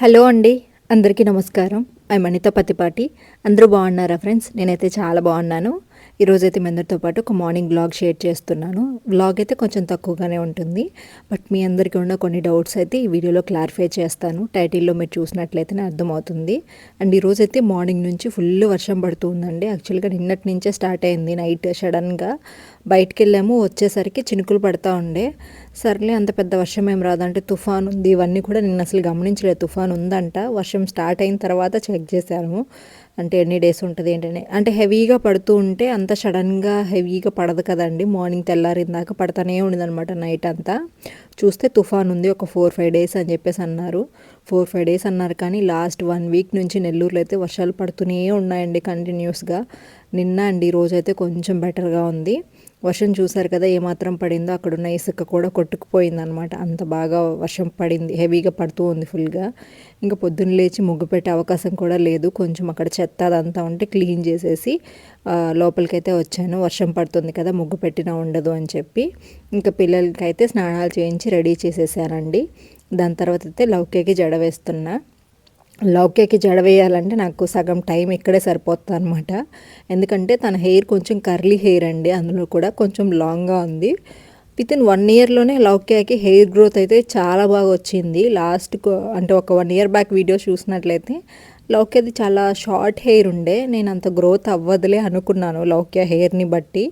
Hello అండి అందరికీ నమస్కారం. ఐ మణిత పతిపాటి అందరూ బాగున్నారా ఫ్రెండ్స్? నేనైతే చాలా బాగున్నాను. ఈరోజైతే మీ అందరితో పాటు ఒక మార్నింగ్ బ్లాగ్ షేర్ చేస్తున్నాను. బ్లాగ్ అయితే కొంచెం తక్కువగానే ఉంటుంది. బట్ మీ అందరికీ ఉన్న కొన్ని డౌట్స్ అయితే ఈ వీడియోలో క్లారిఫై చేస్తాను. టైటిల్లో మీరు చూసినట్లయితేనే అర్థమవుతుంది. అండ్ ఈరోజైతే మార్నింగ్ నుంచి ఫుల్ వర్షం పడుతుందండి యాక్చువల్గా నిన్నటి నుంచే స్టార్ట్ అయింది నైట్ సడన్గా. బయటికి వెళ్ళాము వచ్చేసరికి చినుకులు పడతా ఉండే. సర్లే అంత పెద్ద వర్షం ఏం రాదంటే తుఫాన్ ఉంది. ఇవన్నీ కూడా నేను అసలు గమనించలేదు. తుఫాన్ ఉందంట. వర్షం స్టార్ట్ అయిన తర్వాత చెక్ చేశాను అంటే ఎన్ని డేస్ ఉంటుంది ఏంటని. అంటే హెవీగా పడుతూ ఉంటే అంత సడన్గా హెవీగా పడదు కదండి. మార్నింగ్ తెల్లారిన దాకా పడతానే ఉండదనమాట నైట్ అంతా. చూస్తే తుఫాన్ ఉంది ఒక ఫోర్ ఫైవ్ డేస్ అని చెప్పేసి అన్నారు. ఫోర్ ఫైవ్ డేస్ అన్నారు కానీ లాస్ట్ వన్ వీక్ నుంచి నెల్లూరులో అయితే వర్షాలు పడుతూనే ఉన్నాయండి కంటిన్యూస్గా. నిన్న అండి ఈరోజు అయితే కొంచెం బెటర్గా ఉంది. వర్షం చూసారు కదా ఏమాత్రం పడిందో అక్కడ ఉన్న ఇసుక కూడా కొట్టుకుపోయింది అనమాట అంత బాగా వర్షం పడింది హెవీగా పడుతూ ఉంది ఫుల్గా. ఇంకా పొద్దున్న లేచి ముగ్గు పెట్టే అవకాశం కూడా లేదు. కొంచెం అక్కడ చెత్త అదంతా ఉంటే క్లీన్ చేసేసి లోపలికైతే వచ్చాను. వర్షం పడుతుంది కదా ముగ్గు పెట్టినా ఉండదు అని చెప్పి. ఇంకా పిల్లలకైతే స్నానాలు చేయించి రెడీ చేసేసానండి. దాని తర్వాత అయితే లౌకేకి జడ వేస్తున్నా. లౌక్యకి జడ వేయాలంటే నాకు సగం టైం ఇక్కడే సరిపోతుంది అనమాట ఎందుకంటే తన హెయిర్ కొంచెం కర్లీ హెయిర్ అండి. అందులో కూడా కొంచెం లాంగ్గా ఉంది. విత్ ఇన్ వన్ ఇయర్లోనే లౌక్యాకి హెయిర్ గ్రోత్ అయితే చాలా బాగా వచ్చింది. లాస్ట్ అంటే ఒక వన్ ఇయర్ బ్యాక్ వీడియో చూసినట్లయితే లౌక్యది చాలా షార్ట్ హెయిర్ ఉండే. నేను అంత గ్రోత్ అవ్వదులే అనుకున్నాను లౌక్య హెయిర్ని బట్టి.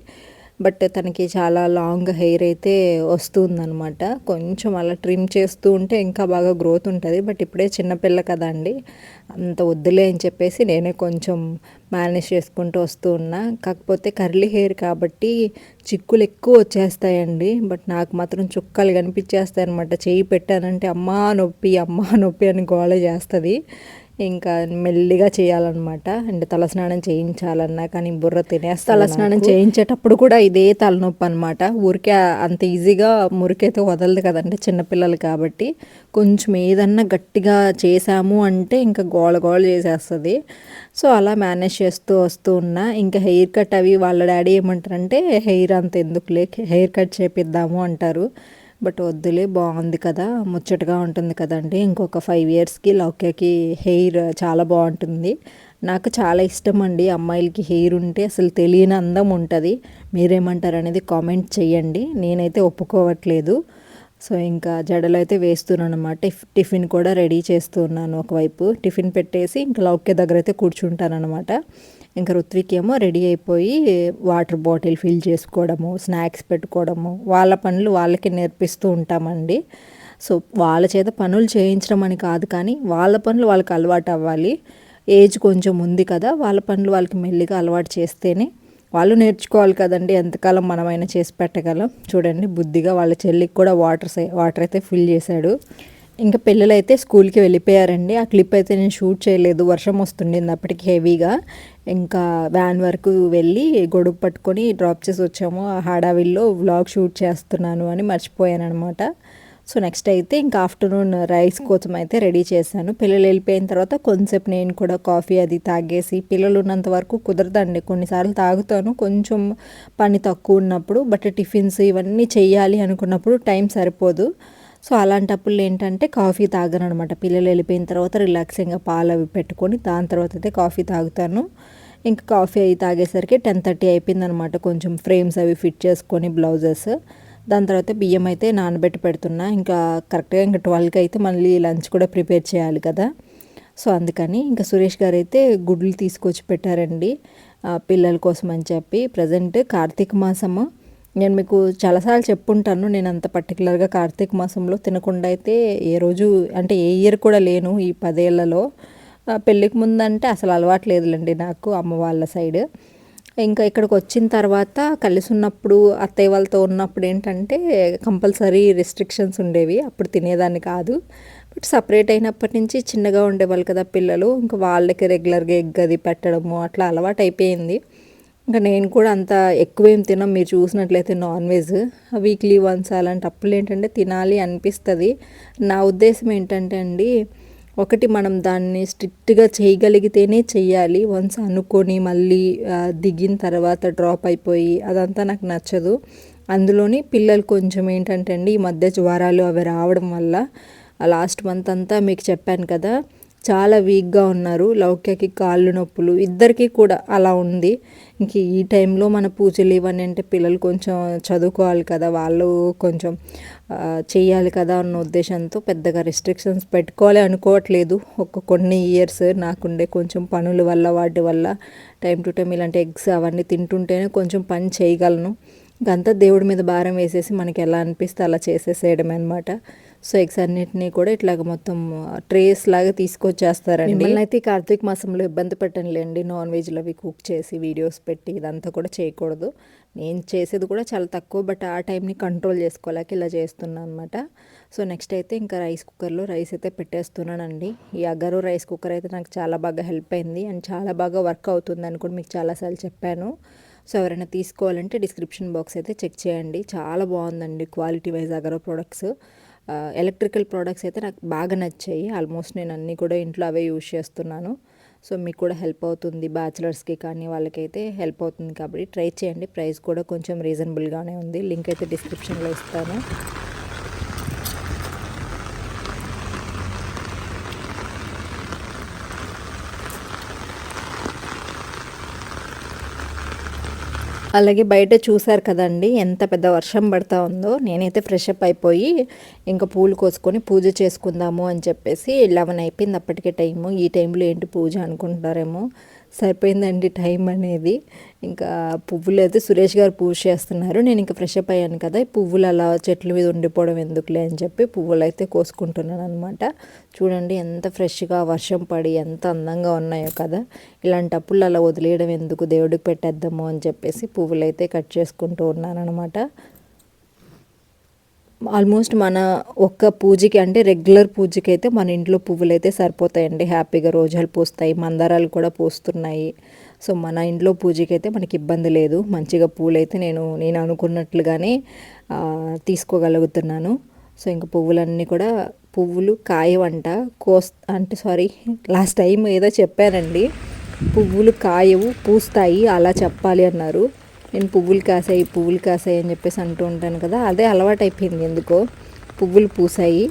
బట్ తనకి చాలా లాంగ్ హెయిర్ అయితే వస్తుందనమాట కొంచెం అలా ట్రిమ్ చేస్తూ ఉంటే ఇంకా బాగా గ్రోత్ ఉంటుంది. బట్ ఇప్పుడే చిన్నపిల్ల కదా అండి. అంత వద్దులే అని చెప్పేసి నేనే కొంచెం మేనేజ్ చేసుకుంటూ వస్తూ ఉన్నా. కాకపోతే కర్లీ హెయిర్ కాబట్టి చిక్కులు ఎక్కువ వచ్చేస్తాయండి. బట్ నాకు మాత్రం చుక్కలు కనిపించేస్తాయి అనమాట చేయి పెట్టానంటే అమ్మా నొప్పి అమ్మా నొప్పి అని గోళ చేస్తుంది. ఇంకా మెల్లిగా చేయాలన్నమాట. అండ్ తలస్నానం చేయించాలన్నా కానీ బుర్ర తినేస్తా తలస్నానం చేయించేటప్పుడు కూడా ఇదే తలనొప్పి అనమాట ఊరికే అంత ఈజీగా మురికైతే వదలదు కదండి చిన్నపిల్లలు కాబట్టి. కొంచెం ఏదన్నా గట్టిగా చేసాము అంటే ఇంకా గోళ గోళ చేసేస్తుంది. సో అలా మేనేజ్ చేస్తూ వస్తూ ఉన్నా. ఇంకా హెయిర్ కట్ అవి వాళ్ళ డాడీ ఏమంటారంటే హెయిర్ అంత ఎందుకులే హెయిర్ కట్ చేపిద్దాము అంటారు. బట్ వద్దులే బాగుంది కదా ముచ్చటగా ఉంటుంది కదండి. ఇంకొక ఫైవ్ ఇయర్స్కి లౌక్యకి హెయిర్ చాలా బాగుంటుంది. నాకు చాలా ఇష్టం అండి అమ్మాయిలకి హెయిర్ ఉంటే అసలు తెలియని అందం ఉంటుంది. మీరేమంటారు అనేది కామెంట్ చేయండి. నేనైతే ఒప్పుకోవట్లేదు. సో ఇంకా జడలు అయితే వేస్తున్నాను అనమాట టిఫిన్ కూడా రెడీ చేస్తున్నాను ఒకవైపు. టిఫిన్ పెట్టేసి ఇంకా లౌక్య దగ్గర అయితే కూర్చుంటాను అనమాట ఇంకా ఋత్విక్ ఏమో రెడీ అయిపోయి వాటర్ బాటిల్ ఫిల్ చేసుకోవడము స్నాక్స్ పెట్టుకోవడము వాళ్ళ పనులు వాళ్ళకి నేర్పిస్తూ ఉంటామండి. సో వాళ్ళ చేత పనులు చేయించడం అని కాదు కానీ వాళ్ళ పనులు వాళ్ళకి అలవాటు అవ్వాలి. ఏజ్ కొంచెం ఉంది కదా వాళ్ళ పనులు వాళ్ళకి మెల్లిగా అలవాటు చేస్తేనే వాళ్ళు నేర్చుకోవాలి కదండి ఎంతకాలం మనమైనా చేసి పెట్టగలం. చూడండి బుద్ధిగా వాళ్ళ చెల్లికి కూడా వాటర్ వాటర్ అయితే ఫిల్ చేశాడు. ఇంకా పిల్లలైతే స్కూల్కి వెళ్ళిపోయారండి. ఆ క్లిప్ అయితే నేను షూట్ చేయలేదు. వర్షం వస్తుండేది అప్పటికి హెవీగా. ఇంకా వ్యాన్ వరకు వెళ్ళి గొడుగు పట్టుకొని డ్రాప్ చేసి వచ్చాము. ఆ హడావిల్లో వ్లాగ్ షూట్ చేస్తున్నాను అని మర్చిపోయాను అనమాట సో నెక్స్ట్ అయితే ఇంకా ఆఫ్టర్నూన్ రైస్ కోసం అయితే రెడీ చేశాను. పిల్లలు వెళ్ళిపోయిన తర్వాత కొంచెంసేపు నేను కూడా కాఫీ అది తాగేసి పిల్లలు ఉన్నంత వరకు కుదరదండి. కొన్నిసార్లు తాగుతాను కొంచెం పని తక్కువ ఉన్నప్పుడు బట్ టిఫిన్స్ ఇవన్నీ చేయాలి అనుకున్నప్పుడు టైం సరిపోదు. సో అలాంటప్పుడు ఏంటంటే కాఫీ తాగను అనమాట పిల్లలు వెళ్ళిపోయిన తర్వాత రిలాక్సింగ్గా పాలు అవి పెట్టుకొని దాని తర్వాత అయితే కాఫీ తాగుతాను. ఇంకా కాఫీ అవి తాగేసరికి టెన్ థర్టీ అయిపోయిందనమాట. కొంచెం ఫ్రేమ్స్ అవి ఫిట్ చేసుకొని బ్లౌజెస్. దాని తర్వాత బియ్యం అయితే నానబెట్టి పెడుతున్నా. ఇంకా కరెక్ట్గా ఇంకా ట్వెల్వ్కి అయితే మళ్ళీ లంచ్ కూడా ప్రిపేర్ చేయాలి కదా. సో అందుకని ఇంకా సురేష్ గారు అయితే గుడ్లు తీసుకొచ్చి పెట్టారండి. పిల్లల కోసం అని చెప్పి. ప్రజెంట్ కార్తీక మాసము. నేను మీకు చాలాసార్లు చెప్పుంటాను. నేను అంత పర్టికులర్గా కార్తీక మాసంలో తినకుండా అయితే ఏ రోజు అంటే ఏ ఇయర్ కూడా లేను ఈ పదేళ్ళలో. పెళ్ళికి ముందంటే అసలు అలవాటు లేదులేండి నాకు అమ్మ వాళ్ళ సైడ్. ఇంకా ఇక్కడికి వచ్చిన తర్వాత కలిసి ఉన్నప్పుడు అత్తయ్య వాళ్ళతో ఉన్నప్పుడు ఏంటంటే కంపల్సరీ రెస్ట్రిక్షన్స్ ఉండేవి. అప్పుడు తినేదాన్ని కాదు. బట్ సపరేట్ అయినప్పటి నుంచి చిన్నగా ఉండేవాళ్ళు కదా పిల్లలు. ఇంకా వాళ్ళకి రెగ్యులర్గా ఎగ్ అది పెట్టడము అట్లా అలవాటు అయిపోయింది. ఇంకా నేను కూడా అంత ఎక్కువేం తినం మీరు చూసినట్లయితే నాన్ వెజ్. వీక్లీ వన్స్ అలాంటి ఏంటంటే తినాలి అనిపిస్తుంది. నా ఉద్దేశం ఏంటంటే అండి ఒకటి మనం దాన్ని స్ట్రిక్ట్గా చేయగలిగితేనే చెయ్యాలి. వన్స్ అనుకొని మళ్ళీ దిగిన తర్వాత డ్రాప్ అయిపోయి అదంతా నాకు నచ్చదు. అందులోని పిల్లలు కొంచెం ఏంటంటే అండి ఈ మధ్య జ్వరాలు అవి రావడం వల్ల లాస్ట్ మంత్ అంతా మీకు చెప్పాను కదా చాలా వీక్గా ఉన్నారు. లౌక్యకి కాళ్ళు నొప్పులు. ఇద్దరికీ కూడా అలా ఉంది. ఇంక ఈ టైంలో మన పూజలు ఇవన్నీ అంటే పిల్లలు కొంచెం చదువుకోవాలి కదా. వాళ్ళు కొంచెం చేయాలి కదా అన్న ఉద్దేశంతో పెద్దగా రెస్ట్రిక్షన్స్ పెట్టుకోవాలి అనుకోవట్లేదు. ఒక కొన్ని ఇయర్స్ నాకుండే కొంచెం పనుల వల్ల వాటి వల్ల టైం టు టైం ఇలాంటి ఎగ్స్ అవన్నీ తింటుంటేనే కొంచెం పని చేయగలను. ఇంకంతా దేవుడి మీద భారం వేసేసి మనకి ఎలా అనిపిస్తే అలా చేసేసేయడం అనమాట సో ఎగ్స్ అన్నిటినీ కూడా ఇట్లాగ మొత్తం ట్రేస్ లాగా తీసుకొచ్చేస్తారండి. మిమ్మల్ని అయితే కార్తీక మాసంలో ఇబ్బంది పెట్టండి నాన్ వెజ్లు అవి కుక్ చేసి వీడియోస్ పెట్టి ఇదంతా కూడా చేయకూడదు. నేను చేసేది కూడా చాలా తక్కువ బట్ ఆ టైంని కంట్రోల్ చేసుకోలేక ఇలా చేస్తున్నాను అనమాట సో నెక్స్ట్ అయితే ఇంకా రైస్ కుక్కర్లో రైస్ అయితే పెట్టేస్తున్నానండి. ఈ అగరు రైస్ కుక్కర్ అయితే నాకు చాలా బాగా హెల్ప్ అయింది అండ్ చాలా బాగా వర్క్ అవుతుంది అని కూడా మీకు చాలాసార్లు చెప్పాను. సో ఎవరైనా తీసుకోవాలంటే డిస్క్రిప్షన్ బాక్స్ అయితే చెక్ చేయండి. చాలా బాగుందండి quality wise Agaro products electrical products అయితే నాకు బాగా నచ్చాయి. ఆల్మోస్ట్ నేను అన్నీ కూడా ఇంట్లో అవే యూజ్ చేస్తున్నాను. సో మీకు కూడా హెల్ప్ అవుతుంది. బ్యాచిలర్స్కి కానీ వాళ్ళకైతే హెల్ప్ అవుతుంది కాబట్టి ట్రై చేయండి. ప్రైస్ కూడా కొంచెం రీజనబుల్గానే ఉంది. లింక్ అయితే డిస్క్రిప్షన్లో ఇస్తాను. అలాగే బయట చూసారు కదండి ఎంత పెద్ద వర్షం పడతా ఉందో. నేనైతే ఫ్రెష్ అప్ అయిపోయి ఇంకా పూలు కోసుకొని పూజ చేసుకుందాము అని చెప్పేసి లెవెన్ అయిపోయింది అప్పటికే టైము. ఈ టైంలో ఏంటి పూజ అనుకుంటారేమో సరిపోయిందండి టైం అనేది. ఇంకా పువ్వులు అయితే సురేష్ గారు పూజ చేస్తున్నారు. నేను ఇంకా ఫ్రెష్ అప్ అయ్యాను కదా. పువ్వులు అలా చెట్ల మీద ఉండిపోవడం ఎందుకులే అని చెప్పి పువ్వులు అయితే కోసుకుంటున్నాను అనమాట చూడండి ఎంత ఫ్రెష్గా వర్షం పడి ఎంత అందంగా ఉన్నాయో కదా. ఇలాంటప్పుడు అలా వదిలేయడం ఎందుకు? దేవుడికి పెట్టేద్దాము అని చెప్పేసి పువ్వులు అయితే కట్ చేసుకుంటూ ఉన్నాను అనమాట ఆల్మోస్ట్ మన ఒక్క పూజకి అంటే రెగ్యులర్ పూజకి అయితే మన ఇంట్లో పువ్వులు అయితే సరిపోతాయండి. హ్యాపీగా రోజాలు పూస్తాయి మందారాలు కూడా పూస్తున్నాయి. సో మన ఇంట్లో పూజకి అయితే మనకి ఇబ్బంది లేదు. మంచిగా పూలు అయితే నేను నేను అనుకున్నట్లుగానే తీసుకోగలుగుతున్నాను. సో ఇంకా పువ్వులన్నీ కూడా పువ్వులు కాయవంట కోస్ అంటే సారీ లాస్ట్ టైం ఏదో చెప్పానండి పువ్వులు కాయవు పూస్తాయి అలా చెప్పాలి అన్నారు. నేను పువ్వులు కాసాయి పువ్వులు కాసాయి అని చెప్పేసి అంటూ ఉంటాను కదా అదే అలవాటు అయిపోయింది ఎందుకో. పువ్వులు పూసాయి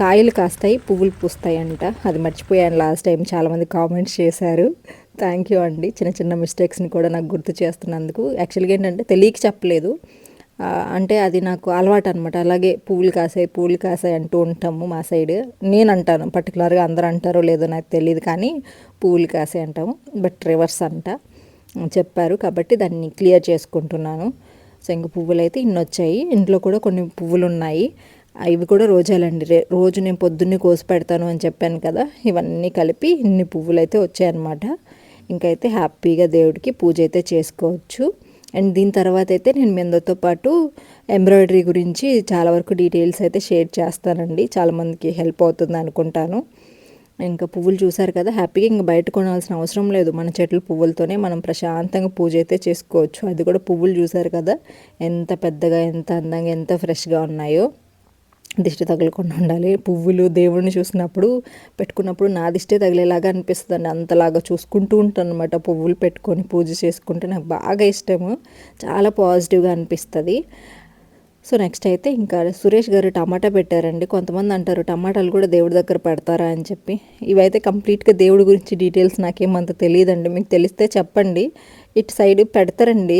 కాయలు కాస్తాయి పువ్వులు పూస్తాయి అంట అది మర్చిపోయాను లాస్ట్ టైం చాలామంది కామెంట్స్ చేశారు. థ్యాంక్ యూ అండి. చిన్న చిన్న మిస్టేక్స్ని కూడా నాకు గుర్తు చేస్తున్నందుకు. యాక్చువల్గా ఏంటంటే తెలియక చెప్పలేదు. అంటే అది నాకు అలవాటు అనమాట అలాగే పువ్వులు కాసాయి పువ్వులు కాసాయి అంటూ ఉంటాము మా సైడ్. నేను అంటాను పర్టికులర్గా అందరూ అంటారో లేదో నాకు తెలియదు కానీ పువ్వులు కాసాయి అంటాము బట్ రివర్స్ అంట. చెప్పారు. కాబట్టి దాన్ని క్లియర్ చేసుకుంటున్నాను. శంగు పువ్వులు అయితే ఇన్ని వచ్చాయి ఇంట్లో కూడా కొన్ని పువ్వులు ఉన్నాయి ఇవి కూడా రోజాలండి. రే రోజు నేను పొద్దున్నే కోసి పెడతాను అని చెప్పాను కదా. ఇవన్నీ కలిపి ఇన్ని పువ్వులు అయితే వచ్చాయన్నమాట. ఇంకైతే హ్యాపీగా దేవుడికి పూజ అయితే చేసుకోవచ్చు. అండ్ దీని తర్వాత అయితే నేను మెందతో పాటు ఎంబ్రాయిడరీ గురించి చాలా వరకు డీటెయిల్స్ అయితే షేర్ చేస్తానండి. చాలామందికి హెల్ప్ అవుతుంది అనుకుంటాను. ఇంకా పువ్వులు చూసారు కదా హ్యాపీగా ఇంకా బయట కొనాల్సిన అవసరం లేదు. మన చెట్లు పువ్వులతోనే మనం ప్రశాంతంగా పూజ అయితే చేసుకోవచ్చు. అది కూడా పువ్వులు చూసారు కదా ఎంత పెద్దగా ఎంత అందంగా ఎంత ఫ్రెష్గా ఉన్నాయో. దిష్టి తగలకుండా ఉండాలి. పువ్వులు దేవుడిని చూసినప్పుడు పెట్టుకున్నప్పుడు నా దిష్టి తగిలేలాగా అనిపిస్తుంది అంతలాగా చూసుకుంటూ ఉంటాను అనమాట పువ్వులు పెట్టుకొని పూజ చేసుకుంటే. నాకు బాగా ఇష్టము. చాలా పాజిటివ్గా అనిపిస్తుంది. సో నెక్స్ట్ అయితే ఇంకా సురేష్ గారు టమాటా పెట్టారండి. కొంతమంది అంటారు టమాటాలు కూడా దేవుడి దగ్గర పెడతారా అని చెప్పి. ఇవైతే కంప్లీట్గా దేవుడి గురించి డీటెయిల్స్ నాకేమంత తెలియదండి. మీకు తెలిస్తే చెప్పండి. ఇటు సైడ్ పెడతారండి.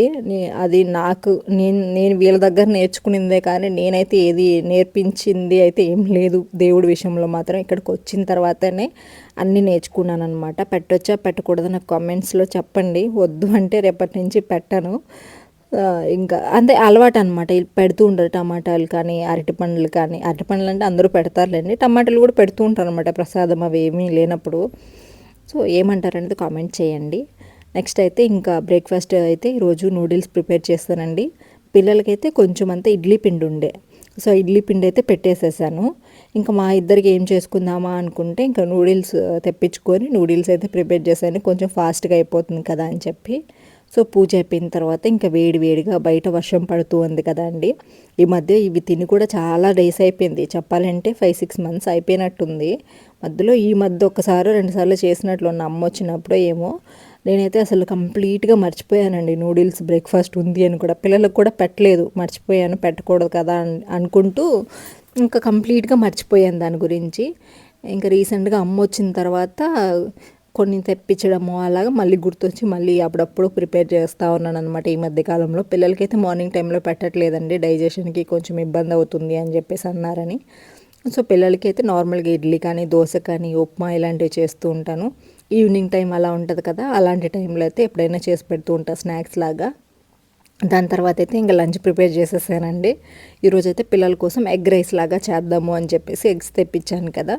అది నాకు నేను నేను వీళ్ళ దగ్గర నేర్చుకునిందే కానీ నేనైతే ఏది నేర్పించింది అయితే ఏం లేదు. దేవుడి విషయంలో మాత్రం ఇక్కడికి వచ్చిన తర్వాతనే అన్నీ నేర్చుకున్నాను అనమాట పెట్టొచ్చా? పెట్టకూడదు నాకు కామెంట్స్లో చెప్పండి. వద్దు అంటే రేపటి నుంచి పెట్టను. ఇంకా అంతే అలవాటు అనమాట పెడుతూ ఉంటారు టమాటాలు కానీ అరటి పండ్లు కానీ. అరటి పండ్లు అంటే అందరూ పెడతారులేండి. టమాటాలు కూడా పెడుతూ ఉంటారు అనమాట ప్రసాదం అవి ఏమీ లేనప్పుడు. సో ఏమంటారనేది కామెంట్ చేయండి. నెక్స్ట్ అయితే ఇంకా బ్రేక్ఫాస్ట్ అయితే ఈరోజు నూడిల్స్ ప్రిపేర్ చేస్తానండి. పిల్లలకైతే కొంచెం అంతా ఇడ్లీ పిండి ఉండే. సో ఇడ్లీ పిండి అయితే పెట్టేసేసాను. ఇంకా మా ఇద్దరికి ఏం చేసుకుందామా అనుకుంటే ఇంకా నూడిల్స్ తెప్పించుకొని నూడిల్స్ అయితే ప్రిపేర్ చేశాను. కొంచెం ఫాస్ట్గా అయిపోతుంది కదా అని చెప్పి. సో పూజ అయిపోయిన తర్వాత ఇంకా వేడి వేడిగా బయట వర్షం పడుతూ ఉంది కదా అండి ఈ మధ్య ఇవి తిని కూడా చాలా డేస్ అయిపోయింది. చెప్పాలంటే ఫైవ్ సిక్స్ మంత్స్ అయిపోయినట్టుంది. మధ్యలో ఈ మధ్య ఒకసారి రెండుసార్లు చేసినట్లు ఉన్న అమ్మ వచ్చినప్పుడు ఏమో నేనైతే అసలు కంప్లీట్గా మర్చిపోయానండి. నూడిల్స్ బ్రేక్ఫాస్ట్ ఉంది అని కూడా పిల్లలకు కూడా పెట్టలేదు. మర్చిపోయాను పెట్టకూడదు కదా అనుకుంటూ ఇంకా కంప్లీట్గా మర్చిపోయాను దాని గురించి. ఇంకా రీసెంట్గా అమ్మ వచ్చిన తర్వాత కొన్ని తెప్పించడము అలాగా మళ్ళీ గుర్తొచ్చి మళ్ళీ అప్పుడప్పుడు ప్రిపేర్ చేస్తూ ఉన్నాను అనమాట ఈ మధ్యకాలంలో పిల్లలకైతే మార్నింగ్ టైంలో పెట్టట్లేదండి. డైజెషన్కి కొంచెం ఇబ్బంది అవుతుంది అని చెప్పేసి అన్నారని. సో పిల్లలకి అయితే నార్మల్గా ఇడ్లీ కానీ దోశ కానీ ఉప్మా ఇలాంటివి చేస్తూ ఉంటాను. ఈవినింగ్ టైం అలా ఉంటుంది కదా అలాంటి టైంలో అయితే ఎప్పుడైనా చేసి పెడుతూ ఉంటాను స్నాక్స్ లాగా. దాని తర్వాత అయితే ఇంకా లంచ్ ప్రిపేర్ చేసేసానండి. ఈరోజు అయితే పిల్లల కోసం ఎగ్ రైస్ లాగా చేద్దాము అని చెప్పేసి ఎగ్స్ తెప్పించాను కదా.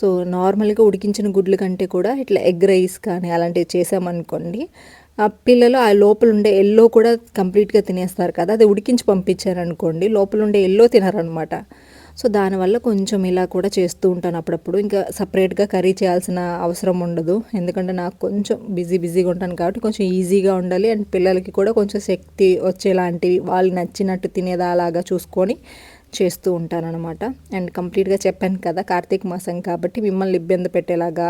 సో నార్మల్గా ఉడికించిన గుడ్ల కంటే కూడా ఇట్లా ఎగ్ రైస్ కానీ అలాంటివి చేసామనుకోండి ఆ పిల్లలు ఆ లోపల ఉండే ఎల్లో కూడా కంప్లీట్గా తినేస్తారు కదా. అది ఉడికించి పంపించారనుకోండి లోపల ఉండే ఎల్లో తినరనమాట. సో దానివల్ల కొంచెం ఇలా కూడా చేస్తూ ఉంటాను అప్పుడప్పుడు. ఇంకా సపరేట్గా కర్రీ చేయాల్సిన అవసరం ఉండదు. ఎందుకంటే నాకు కొంచెం బిజీ బిజీగా ఉంటాను కాబట్టి కొంచెం ఈజీగా ఉండాలి. అండ్ పిల్లలకి కూడా కొంచెం శక్తి వచ్చేలాంటివి వాళ్ళు నచ్చినట్టు తినేదా అలాగా చూసుకొని చేస్తూ ఉంటాను అనమాట అండ్ కంప్లీట్గా చెప్పాను కదా కార్తీక మాసం కాబట్టి మిమ్మల్ని ఇబ్బంది పెట్టేలాగా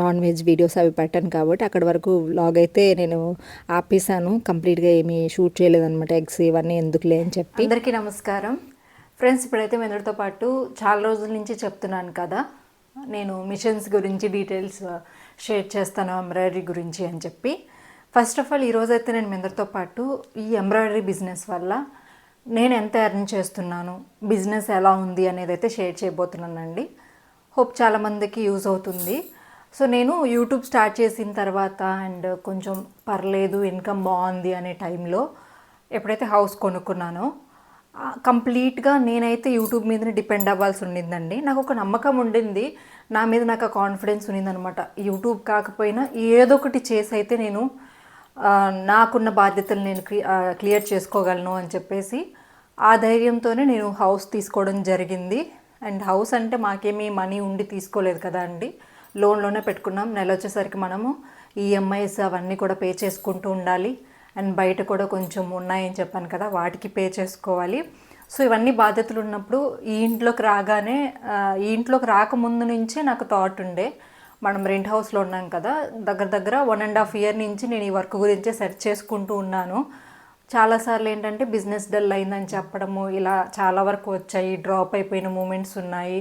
నాన్ వెజ్ వీడియోస్ అవి పెట్టాను కాబట్టి అక్కడ వరకు వ్లాగ్ అయితే నేను ఆపేసాను కంప్లీట్గా ఏమీ షూట్ చేయలేదన్నమాట. ఎగ్స్ ఇవన్నీ ఎందుకులే అని చెప్పి. అందరికీ నమస్కారం. ఫ్రెండ్స్ ఇప్పుడైతే మీ అందరితో పాటు చాలా రోజుల నుంచి చెప్తున్నాను కదా. నేను మిషన్స్ గురించి డీటెయిల్స్ షేర్ చేస్తాను ఎంబ్రాయిడరీ గురించి అని చెప్పి. ఫస్ట్ ఆఫ్ ఆల్ ఈరోజైతే నేను మీ అందరితో పాటు ఈ ఎంబ్రాయిడరీ బిజినెస్ వల్ల నేను ఎంత ఎర్న్ చేస్తున్నాను బిజినెస్ ఎలా ఉంది అనేది అయితే షేర్ చేయబోతున్నానండి. హోప్ చాలామందికి యూజ్ అవుతుంది. సో నేను యూట్యూబ్ స్టార్ట్ చేసిన తర్వాత అండ్ కొంచెం పర్లేదు ఇన్కమ్ బాగుంది అనే టైంలో ఎప్పుడైతే హౌస్ కొనుక్కున్నానో కంప్లీట్గా నేనైతే యూట్యూబ్ మీదనే డిపెండ్ అవ్వాల్సి ఉండిందండి నాకు ఒక నమ్మకం ఉండింది. నా మీద నాకు ఆ కాన్ఫిడెన్స్ ఉన్నిందనమాట. యూట్యూబ్ కాకపోయినా ఏదో ఒకటి చేసి అయితే నేను నాకున్న బాధ్యతలు నేను క్లి- క్లియర్ చేసుకోగలను అని చెప్పేసి ఆ ధైర్యంతోనే నేను హౌస్ తీసుకోవడం జరిగింది. అండ్ హౌస్ అంటే మాకేమీ మనీ ఉండి తీసుకోలేదు కదా అండి. లోన్లోనే పెట్టుకున్నాం. నెల వచ్చేసరికి మనము ఈఎంఐస్ అవన్నీ కూడా పే చేసుకుంటూ ఉండాలి. అండ్ బయట కూడా కొంచెం ఉన్నాయని చెప్పాను కదా వాటికి పే చేసుకోవాలి. సో ఇవన్నీ బాధ్యతలు ఉన్నప్పుడు ఈ ఇంట్లోకి రాగానే ఈ ఇంట్లోకి రాకముందు నుంచే నాకు థాట్ ఉండే. మనం రెంట్ హౌస్లో ఉన్నాం కదా దగ్గర దగ్గర వన్ అండ్ హాఫ్ ఇయర్ నుంచి నేను ఈ వర్క్ గురించే సెర్చ్ చేసుకుంటూ ఉన్నాను. చాలాసార్లు ఏంటంటే బిజినెస్ డల్ అయిందని చెప్పడము ఇలా చాలా వరకు వచ్చాయి డ్రాప్ అయిపోయిన మూమెంట్స్ ఉన్నాయి.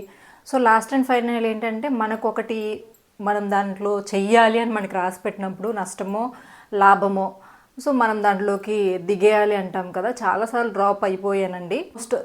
సో లాస్ట్ అండ్ ఫైనల్ ఏంటంటే మనకు ఒకటి మనం దాంట్లో చెయ్యాలి అని మనకి రాసి పెట్టినప్పుడు నష్టమో లాభమో సో మనం దాంట్లోకి దిగేయాలి అంటాం కదా. చాలాసార్లు డ్రాప్ అయిపోయానండి. ఫస్ట్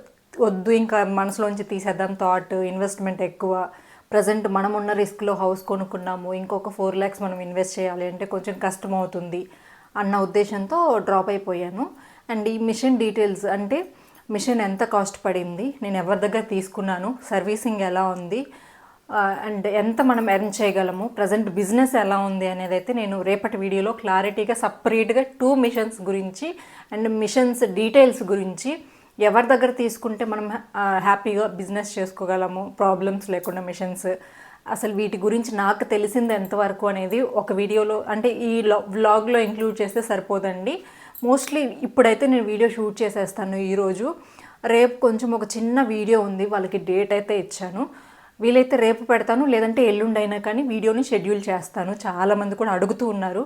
వద్దు ఇంకా మనసులోంచి తీసేద్దాం. థాట్ ఇన్వెస్ట్మెంట్ ఎక్కువ. ప్రజెంట్ మనం ఉన్న రిస్క్లో హౌస్ కొనుక్కున్నాము. ఇంకొక ఫోర్ ల్యాక్స్ మనం ఇన్వెస్ట్ చేయాలి అంటే కొంచెం కష్టం అవుతుంది అన్న ఉద్దేశంతో డ్రాప్ అయిపోయాను. అండ్ ఈ మిషన్ డీటెయిల్స్ అంటే మిషన్ ఎంత కాస్ట్ పడింది? నేను ఎవరి దగ్గర తీసుకున్నాను? సర్వీసింగ్ ఎలా ఉంది? అండ్ ఎంత మనం ఎర్న్ చేయగలము? ప్రజెంట్ బిజినెస్ ఎలా ఉంది అనేది అయితే నేను రేపటి వీడియోలో క్లారిటీగా సపరేట్గా టూ మిషన్స్ గురించి అండ్ మిషన్స్ డీటెయిల్స్ గురించి ఎవరి దగ్గర తీసుకుంటే మనం హ్యాపీగా బిజినెస్ చేసుకోగలము? ప్రాబ్లమ్స్ లేకుండా మిషన్స్ అసలు వీటి గురించి నాకు తెలిసింది ఎంతవరకు అనేది ఒక వీడియోలో అంటే ఈ వ్లాగ్లో ఇంక్లూడ్ చేస్తే సరిపోదండి. మోస్ట్లీ ఇప్పుడైతే నేను వీడియో షూట్ చేసేస్తాను ఈరోజు. రేపు కొంచెం ఒక చిన్న వీడియో ఉంది వాళ్ళకి డేట్ అయితే ఇచ్చాను. వీలైతే రేపు పెడతాను లేదంటే ఎల్లుండి అయినా కానీ వీడియోని షెడ్యూల్ చేస్తాను. చాలామంది కూడా అడుగుతూ ఉన్నారు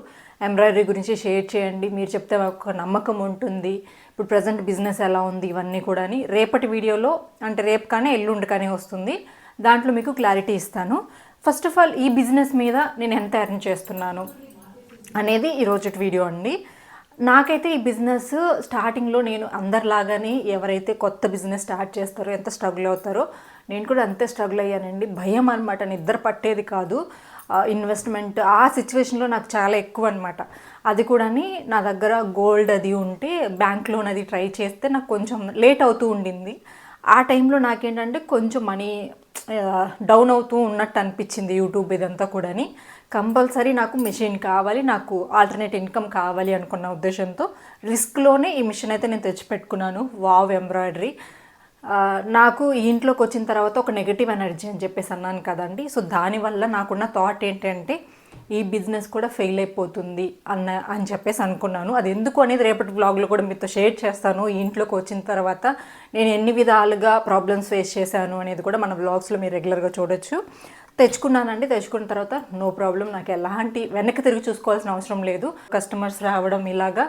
ఎంబ్రాయిడరీ గురించి షేర్ చేయండి మీరు చెప్తే ఒక నమ్మకం ఉంటుంది. ఇప్పుడు ప్రజెంట్ బిజినెస్ ఎలా ఉంది ఇవన్నీ కూడా అని రేపటి వీడియోలో అంటే రేపు కానీ ఎల్లుండి కానీ వస్తుంది. దాంట్లో మీకు క్లారిటీ ఇస్తాను. ఫస్ట్ ఆఫ్ ఆల్ ఈ బిజినెస్ మీద నేను ఎంత ఎర్న్ చేస్తున్నాను అనేది ఈరోజు వీడియో అండి. నాకైతే ఈ బిజినెస్ స్టార్టింగ్లో నేను అందరిలాగానే ఎవరైతే కొత్త బిజినెస్ స్టార్ట్ చేస్తారో ఎంత స్ట్రగుల్ అవుతారో నేను కూడా అంతే స్ట్రగుల్ అయ్యానండి. భయం అనమాట నిద్ర పట్టేది కాదు. ఇన్వెస్ట్మెంట్ ఆ సిచ్యువేషన్లో నాకు చాలా ఎక్కువ అనమాట అది కూడాని నా దగ్గర గోల్డ్ అది ఉంటే బ్యాంక్ లోన్ అది ట్రై చేస్తే నాకు కొంచెం లేట్ అవుతూ ఉండింది. ఆ టైంలో నాకేంటంటే కొంచెం మనీ డౌన్ అవుతూ ఉన్నట్టు అనిపించింది యూట్యూబ్ ఇదంతా కూడాని. కంపల్సరీ నాకు మిషన్ కావాలి నాకు ఆల్టర్నేట్ ఇన్కమ్ కావాలి అనుకున్న ఉద్దేశంతో రిస్క్లోనే ఈ మిషన్ అయితే నేను తెచ్చిపెట్టుకున్నాను. వావ్ ఎంబ్రాయిడరీ నాకు ఈ ఇంట్లోకి వచ్చిన తర్వాత ఒక నెగిటివ్ ఎనర్జీ అని చెప్పేసి అన్నాను కదండి. సో దానివల్ల నాకున్న థాట్ ఏంటంటే ఈ బిజినెస్ కూడా ఫెయిల్ అయిపోతుంది అన్న అని చెప్పేసి అనుకున్నాను. అది ఎందుకు అనేది రేపటి బ్లాగ్లో కూడా మీతో షేర్ చేస్తాను. ఈ ఇంట్లోకి వచ్చిన తర్వాత నేను ఎన్ని విధాలుగా ప్రాబ్లమ్స్ ఫేస్ చేశాను అనేది కూడా మన బ్లాగ్స్లో మీరు రెగ్యులర్గా చూడొచ్చు. తెచ్చుకున్నానండి. తెచ్చుకున్న తర్వాత నో ప్రాబ్లం నాకు ఎలాంటి వెనక్కి తిరిగి చూసుకోవాల్సిన అవసరం లేదు. కస్టమర్స్ రావడం ఇలాగా.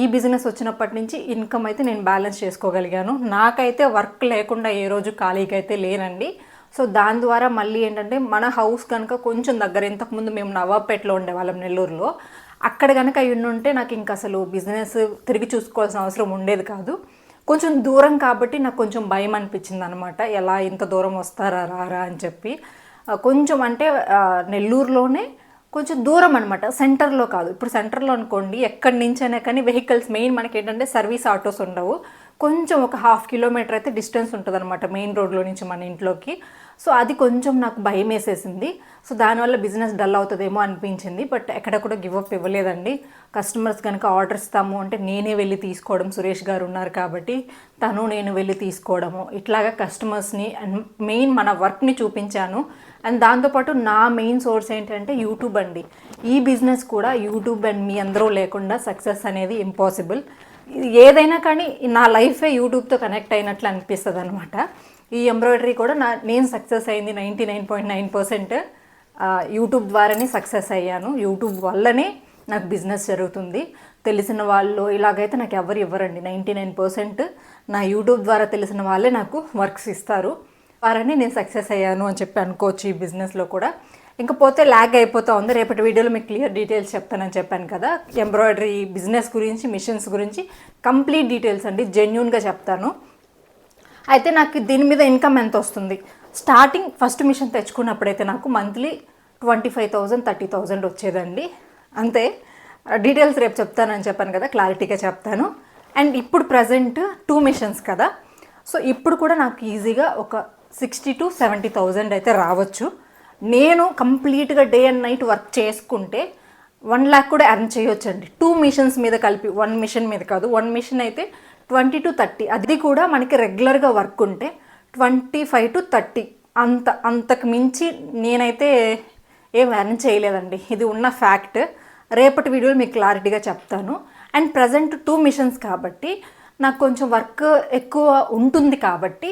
ఈ బిజినెస్ వచ్చినప్పటి నుంచి ఇన్కమ్ అయితే నేను బ్యాలెన్స్ చేసుకోగలిగాను. నాకైతే వర్క్ లేకుండా ఏ రోజు ఖాళీగా అయితే లేనండి. సో దాని ద్వారా మళ్ళీ ఏంటంటే మన హౌస్ కనుక కొంచెం దగ్గర ఇంతకుముందు మేము నవాబ్పేటలో ఉండేవాళ్ళం నెల్లూరులో. అక్కడ కనుక ఉంటే నాకు ఇంక అసలు బిజినెస్ తిరిగి చూసుకోవాల్సిన అవసరం ఉండేది కాదు. కొంచెం దూరం కాబట్టి నాకు కొంచెం భయం అనిపించింది అనమాట ఎలా ఇంత దూరం వస్తారా రారా అని చెప్పి. కొంచెం అంటే నెల్లూరులోనే కొంచెం దూరం అనమాట సెంటర్లో కాదు. ఇప్పుడు సెంటర్లో అనుకోండి ఎక్కడి నుంచైనా కానీ వెహికల్స్ మెయిన్ మనకి ఏంటంటే సర్వీస్ ఆటోస్ ఉండవు. కొంచెం ఒక హాఫ్ కిలోమీటర్ అయితే డిస్టెన్స్ ఉంటుంది అనమాట మెయిన్ రోడ్లో నుంచి మన ఇంట్లోకి. సో అది కొంచెం నాకు భయం వేసేసింది. సో దానివల్ల బిజినెస్ డల్ అవుతుందేమో అనిపించింది. బట్ ఎక్కడ కూడా గివప్ ఇవ్వలేదండి. కస్టమర్స్ కనుక ఆర్డర్ ఇస్తాము అంటే నేనే వెళ్ళి తీసుకోవడం సురేష్ గారు ఉన్నారు కాబట్టి తను నేను వెళ్ళి తీసుకోవడము. ఇట్లాగా కస్టమర్స్ని అండ్ మెయిన్ మన వర్క్ని చూపించాను. అండ్ దాంతోపాటు నా మెయిన్ సోర్స్ ఏంటంటే యూట్యూబ్ అండి. ఈ బిజినెస్ కూడా యూట్యూబ్ అండ్ మీ అందరూ లేకుండా సక్సెస్ అనేది ఇంపాసిబుల్ ఏదైనా కానీ నా లైఫే యూట్యూబ్తో కనెక్ట్ అయినట్లు అనిపిస్తుంది అనమాట ఈ ఎంబ్రాయిడరీ కూడా నా నేను సక్సెస్ అయింది ninety nine point nine percent. YouTube ద్వారానే సక్సెస్ అయ్యాను. యూట్యూబ్ వల్లనే నాకు బిజినెస్ జరుగుతుంది. తెలిసిన వాళ్ళు ఇలాగైతే నాకు ఎవరు ఇవ్వరండి. నైంటీ నైన్ పర్సెంట్ నా యూట్యూబ్ ద్వారా తెలిసిన వాళ్ళే నాకు వర్క్స్ ఇస్తారు. వారని నేను సక్సెస్ అయ్యాను అని చెప్పి అనుకోవచ్చు ఈ బిజినెస్లో కూడా. ఇంకపోతే ల్యాగ్ అయిపోతూ ఉంది. రేపటి వీడియోలో మీకు క్లియర్ డీటెయిల్స్ చెప్తానని చెప్పాను కదా. ఎంబ్రాయిడరీ బిజినెస్ గురించి మిషన్స్ గురించి కంప్లీట్ డీటెయిల్స్ అండి. జెన్యున్గా చెప్తాను. అయితే నాకు దీని మీద ఇన్కమ్ ఎంత వస్తుంది? స్టార్టింగ్ ఫస్ట్ మిషన్ తెచ్చుకున్నప్పుడైతే నాకు monthly twenty five thousand thirty thousand వచ్చేదండి. అంతే. డీటెయిల్స్ రేపు చెప్తానని చెప్పాను కదా. క్లారిటీగా చెప్తాను. అండ్ ఇప్పుడు ప్రజెంట్ టూ మిషన్స్ కదా. సో ఇప్పుడు కూడా నాకు ఈజీగా ఒక సిక్స్టీ టు సెవెంటీ థౌజండ్ అయితే రావచ్చు. నేను కంప్లీట్గా డే అండ్ నైట్ వర్క్ చేసుకుంటే వన్ ల్యాక్ కూడా ఎర్న్ చేయొచ్చండి. టూ మిషన్స్ మీద కలిపి వన్ మిషన్ మీద కాదు వన్ మిషన్ అయితే ట్వంటీ టు థర్టీ. అది కూడా మనకి రెగ్యులర్గా వర్క్ ఉంటే ట్వంటీ ఫైవ్ టు థర్టీ. అంత అంతకు మించి నేనైతే ఏం ఎర్న్ చేయలేదండి. ఇది ఉన్న ఫ్యాక్ట్. రేపటి వీడియోలో మీకు క్లారిటీగా చెప్తాను. అండ్ ప్రజెంట్ టూ మిషన్స్ కాబట్టి నాకు కొంచెం వర్క్ ఎక్కువ ఉంటుంది కాబట్టి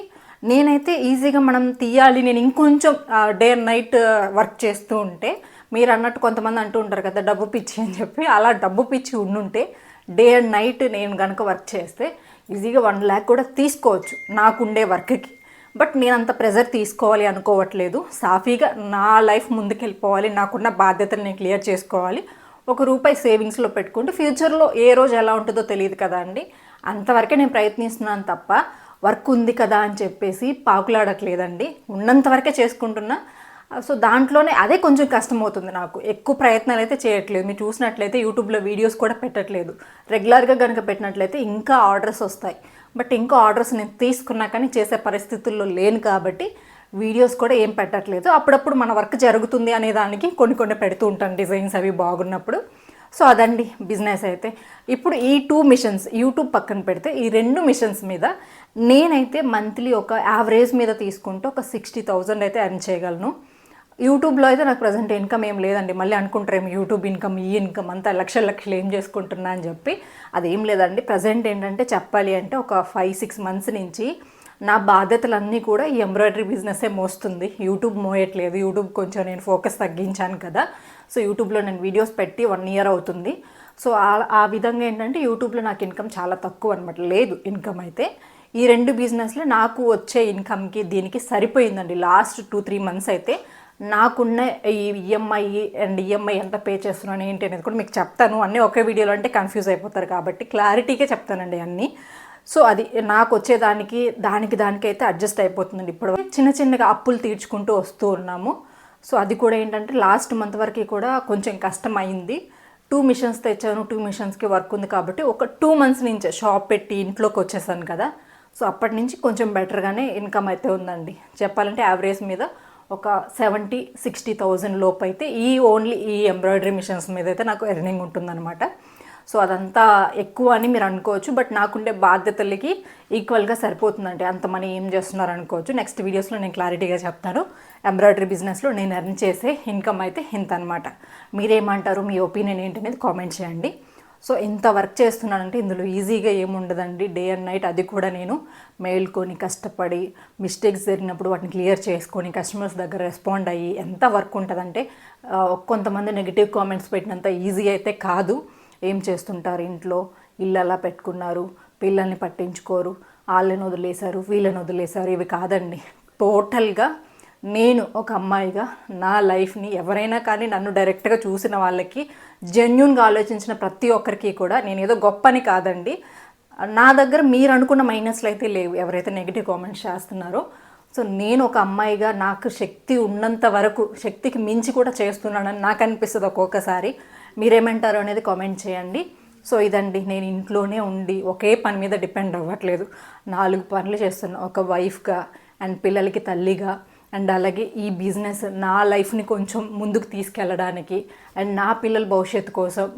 నేనైతే ఈజీగా మనం తీయాలి. నేను ఇంకొంచెం డే అండ్ నైట్ వర్క్ చేస్తూ ఉంటే మీరు అన్నట్టు కొంతమంది అంటూ ఉంటారు కదా డబ్బు పిచ్చి అని చెప్పి. అలా డబ్బు పిచ్చి ఉండుంటే డే అండ్ నైట్ నేను కనుక వర్క్ చేస్తే ఈజీగా వన్ ల్యాక్ కూడా తీసుకోవచ్చు నాకుండే వర్క్కి. బట్ నేను అంత ప్రెజర్ తీసుకోవాలి అనుకోవట్లేదు. సాఫీగా నా లైఫ్ ముందుకెళ్ళిపోవాలి. నాకున్న బాధ్యతలు నేను క్లియర్ చేసుకోవాలి. ఒక రూపాయి సేవింగ్స్లో పెట్టుకుంటే ఫ్యూచర్లో ఏ రోజు ఎలా ఉంటుందో తెలియదు కదా అండి. అంతవరకే నేను ప్రయత్నిస్తున్నాను తప్ప వర్క్ ఉంది కదా అని చెప్పేసి పాకులాడట్లేదండి. ఉన్నంత వరకే చేసుకుంటున్నా. సో దాంట్లోనే అదే కొంచెం కష్టం అవుతుంది నాకు. ఎక్కువ ప్రయత్నాలు అయితే చేయట్లేదు. మీరు చూసినట్లయితే యూట్యూబ్లో వీడియోస్ కూడా పెట్టట్లేదు. రెగ్యులర్గా కనుక పెట్టినట్లయితే ఇంకా ఆర్డర్స్ వస్తాయి. బట్ ఇంకా ఆర్డర్స్ నేను తీసుకున్నా కానీ చేసే పరిస్థితుల్లో లేను కాబట్టి వీడియోస్ కూడా ఏం పెట్టట్లేదు. అప్పుడప్పుడు మన వర్క్ జరుగుతుంది అనే దానికి కొన్ని కొన్ని పెడుతూ ఉంటాను డిజైన్స్ అవి బాగున్నప్పుడు. సో అదండి బిజినెస్ అయితే. ఇప్పుడు ఈ టూ మిషన్స్ యూట్యూబ్ పక్కన పెడితే ఈ రెండు మిషన్స్ మీద నేనైతే మంత్లీ ఒక యావరేజ్ మీద తీసుకుంటే ఒక సిక్స్టీ థౌజండ్ అయితే ఎర్న్ చేయగలను. యూట్యూబ్లో అయితే నాకు ప్రజెంట్ ఇన్కమ్ ఏం లేదండి. మళ్ళీ అనుకుంటారేమో యూట్యూబ్ ఇన్కమ్ ఈ ఇన్కమ్ అంతా లక్షల లక్షలు ఏం చేసుకుంటున్నా అని చెప్పి. అదేం లేదండి. ప్రజెంట్ ఏంటంటే చెప్పాలి అంటే ఒక ఫైవ్ సిక్స్ మంత్స్ నుంచి నా బాధ్యతలన్నీ కూడా ఈ ఎంబ్రాయిడరీ బిజినెస్సే మోస్తుంది. యూట్యూబ్ మోయట్లేదు. యూట్యూబ్ కొంచెం నేను ఫోకస్ తగ్గించాను కదా. సో యూట్యూబ్లో నేను వీడియోస్ పెట్టి వన్ ఇయర్ అవుతుంది. సో ఆ- విధంగా ఏంటంటే యూట్యూబ్లో నాకు ఇన్కమ్ చాలా తక్కువ అనమాట లేదు ఇన్కమ్ అయితే. ఈ రెండు బిజినెస్లో నాకు వచ్చే ఇన్కమ్కి దీనికి సరిపోయిందండి. లాస్ట్ టూ త్రీ మంత్స్ అయితే నాకున్న ఈ ఈఎంఐ అండ్ ఈఎంఐ ఎంత పే చేస్తున్నాను ఏంటి అనేది కూడా మీకు చెప్తాను. అన్నీ ఒకే వీడియోలో అంటే కన్ఫ్యూజ్ అయిపోతారు కాబట్టి క్లారిటీగా చెప్తానండి అన్నీ. సో అది నాకు వచ్చేదానికి దానికి దానికి అయితే అడ్జస్ట్ అయిపోతుందండి. ఇప్పుడు చిన్న చిన్నగా అప్పులు తీర్చుకుంటూ వస్తూ ఉన్నాము. సో అది కూడా ఏంటంటే లాస్ట్ మంత్ వరకు కూడా కొంచెం కష్టం అయింది టూ మిషన్స్ తెచ్చాను టూ మిషన్స్కి వర్క్ ఉంది కాబట్టి ఒక టూ మంత్స్ నుంచే షాప్ పెట్టి ఇంట్లోకి వచ్చేసాను కదా. సో అప్పటి నుంచి కొంచెం బెటర్గానే ఇన్కమ్ అయితే ఉందండి. చెప్పాలంటే యావరేజ్ మీద ఒక సెవెంటీ సిక్స్టీ థౌజండ్ లోపు అయితే ఈ ఓన్లీ ఈ ఎంబ్రాయిడరీ మిషన్స్ మీద అయితే నాకు ఎర్నింగ్ ఉంటుందన్నమాట. సో అదంతా ఎక్కువ అని మీరు అనుకోవచ్చు బట్ నాకుండే బాధ్యతలకి ఈక్వల్గా సరిపోతుందండి. అంత మనీ ఏం చేస్తున్నారు అనుకోవచ్చు. నెక్స్ట్ వీడియోస్లో నేను క్లారిటీగా చెప్తాను. ఎంబ్రాయిడరీ బిజినెస్లో నేను ఎర్న్ చేసే ఇన్కమ్ అయితే ఇంత అనమాట మీరేమంటారు మీ ఒపీనియన్ ఏంటనేది కామెంట్ చేయండి. సో ఎంత వర్క్ చేస్తున్నానంటే ఇందులో ఈజీగా ఏముండదండి. డే అండ్ నైట్ అది కూడా నేను మేల్కొని కష్టపడి మిస్టేక్స్ జరిగినప్పుడు వాటిని క్లియర్ చేసుకొని కస్టమర్స్ దగ్గర రెస్పాండ్ అయ్యి ఎంత వర్క్ ఉంటుందంటే కొంతమంది నెగిటివ్ కామెంట్స్ పెట్టినంత ఈజీ అయితే కాదు. ఏం చేస్తుంటారు ఇంట్లో? ఇల్లు అలా పెట్టుకున్నారు? పిల్లల్ని పట్టించుకోరు. వాళ్ళని వదిలేశారు వీళ్ళని వదిలేశారు. ఇవి కాదండి. టోటల్గా నేను ఒక అమ్మాయిగా నా లైఫ్ని ఎవరైనా కానీ నన్ను డైరెక్ట్గా చూసిన వాళ్ళకి జెన్యున్గా ఆలోచించిన ప్రతి ఒక్కరికి కూడా నేను ఏదో గొప్పని కాదండి. నా దగ్గర మీరు అనుకున్న మైనస్లు అయితే లేవు. ఎవరైతే నెగిటివ్ కామెంట్స్ చేస్తున్నారో. సో నేను ఒక అమ్మాయిగా నాకు శక్తి ఉన్నంత వరకు శక్తికి మించి కూడా చేస్తున్నానని నాకు అనిపిస్తుంది ఒక్కొక్కసారి. మీరేమంటారు అనేది కామెంట్ చేయండి. సో ఇదండి నేను ఇంట్లోనే ఉండి ఒకే పని మీద డిపెండ్ అవ్వట్లేదు. నాలుగు పనులు చేస్తున్నా ఒక వైఫ్గా అండ్ పిల్లలకి తల్లిగా అండ్ అలాగే ఈ బిజినెస్ నా లైఫ్ని కొంచెం ముందుకు తీసుకెళ్ళడానికి అండ్ నా పిల్లల భవిష్యత్తు కోసం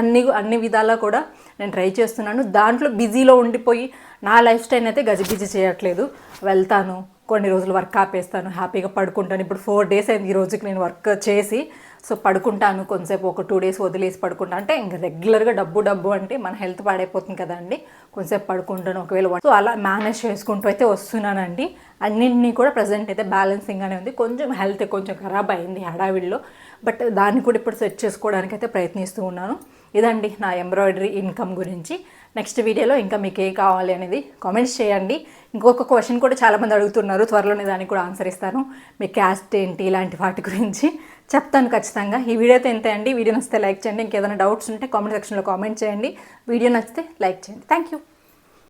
అన్ని అన్ని విధాలా కూడా నేను ట్రై చేస్తున్నాను. దాంట్లో బిజీలో ఉండిపోయి నా లైఫ్ స్టైల్ అయితే గజిబిజి చేయట్లేదు. వెళ్తాను కొన్ని రోజులు వర్క్ ఆపేస్తాను హ్యాపీగా పడుకుంటాను. ఇప్పుడు ఫోర్ డేస్ అయింది ఈ రోజుకి నేను వర్క్ చేసి సో పడుకుంటాను కొంతసేపు ఒక టూ డేస్ వదిలేసి పడుకుంటాను అంటే ఇంకా రెగ్యులర్గా డబ్బు డబ్బు అంటే మన హెల్త్ పాడైపోతుంది కదండి. కొంతసేపు పడుకుంటాను ఒకవేళ సో అలా మేనేజ్ చేసుకుంటూ అయితే వస్తున్నానండి. అన్నింటినీ కూడా ప్రజెంట్ అయితే బ్యాలెన్సింగ్గానే ఉంది. కొంచెం హెల్త్ కొంచెం ఖరాబ్ అయింది హడావిడిలో. బట్ దాన్ని కూడా ఇప్పుడు సెట్ చేసుకోవడానికి అయితే ప్రయత్నిస్తూ ఉన్నాను. ఇదండి నా ఎంబ్రాయిడరీ ఇన్కమ్ గురించి. నెక్స్ట్ వీడియోలో ఇంకా మీకు ఏ కావాలి అనేది కామెంట్స్ చేయండి. ఇంకొక క్వశ్చన్ కూడా చాలామంది అడుగుతున్నారు. త్వరలోనే దానికి కూడా ఆన్సర్ ఇస్తాను. మీ క్యాస్ట్ ఏంటి? ఇలాంటి వాటి గురించి చెప్తాను ఖచ్చితంగా. ఈ వీడియో అయితే ఎంత అండి. వీడియో నచ్చితే లైక్ చేయండి. ఇంకేదైనా డౌట్స్ ఉంటే కామెంట్ సెక్షన్లో కామెంట్ చేయండి. వీడియో నచ్చితే లైక్ చేయండి. Thank you